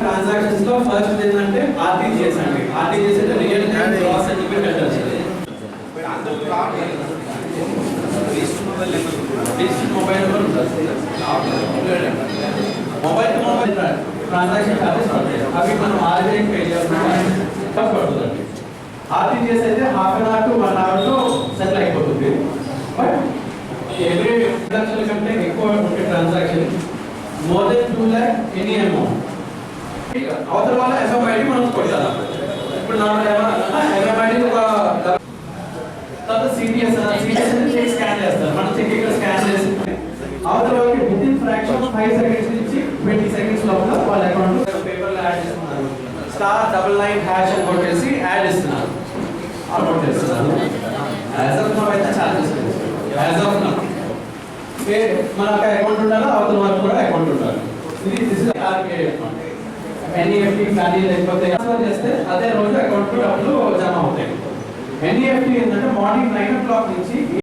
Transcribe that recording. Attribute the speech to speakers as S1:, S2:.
S1: ట్రాన్సాక్షన్స్లో first ఏంటంటే RTGS అండి. RTGS అంటే రియల్ టైం గ్రాస్ సెటిల్మెంట్ అంటారు mobile number mobile to mobile transaction పడతాయి అవి మనం ఆర్బీఐ పే పడుతుందండి ఆర్టీజీఎస్ అయితే half an hour to one అవర్లో సెటిల్ అయిపోతుంది. బట్ ఎవ్రీ లక్షల కంటే more than two lakh any amount అవతల వాళ్ళ ఎఫ్ఎంఐడి మనం కొట్టాలి ఇప్పుడు నా ఎఫ్ఎంఐడి ఒక తర్వాత సిటిఎస్ సిటిఎస్ అంటే చెక్ స్కాన్ చేస్తారు మనం చెక్ ఇక్కడ స్కాన్ చేసి అవతల వాళ్ళకి within fraction five seconds నుంచి ట్వంటీ సెకండ్స్ లోపల వాళ్ళ అకౌంట్ పేపర్లో యాడ్ చేస్తున్నారు స్టార్ డబల్ నైన్ హ్యాష్ అని కొట్టేసి యాడ్ ఇస్తున్నారు అప్లోడ్ చేస్తున్నారు మనకు అకౌంట్ ఉండాలి? అవతల వాళ్ళకి కూడా అకౌంట్ ఉండాలి. ఇది this is RBI account NEFT కానీ లేకపోతే చేస్తే అదే రోజు అకౌంట్ డబ్బులు జమ అవుతాయి. ఎన్ఈఎఫ్టీ ఏంటంటే మార్నింగ్ నైన్ ఓ క్లాక్ నుంచి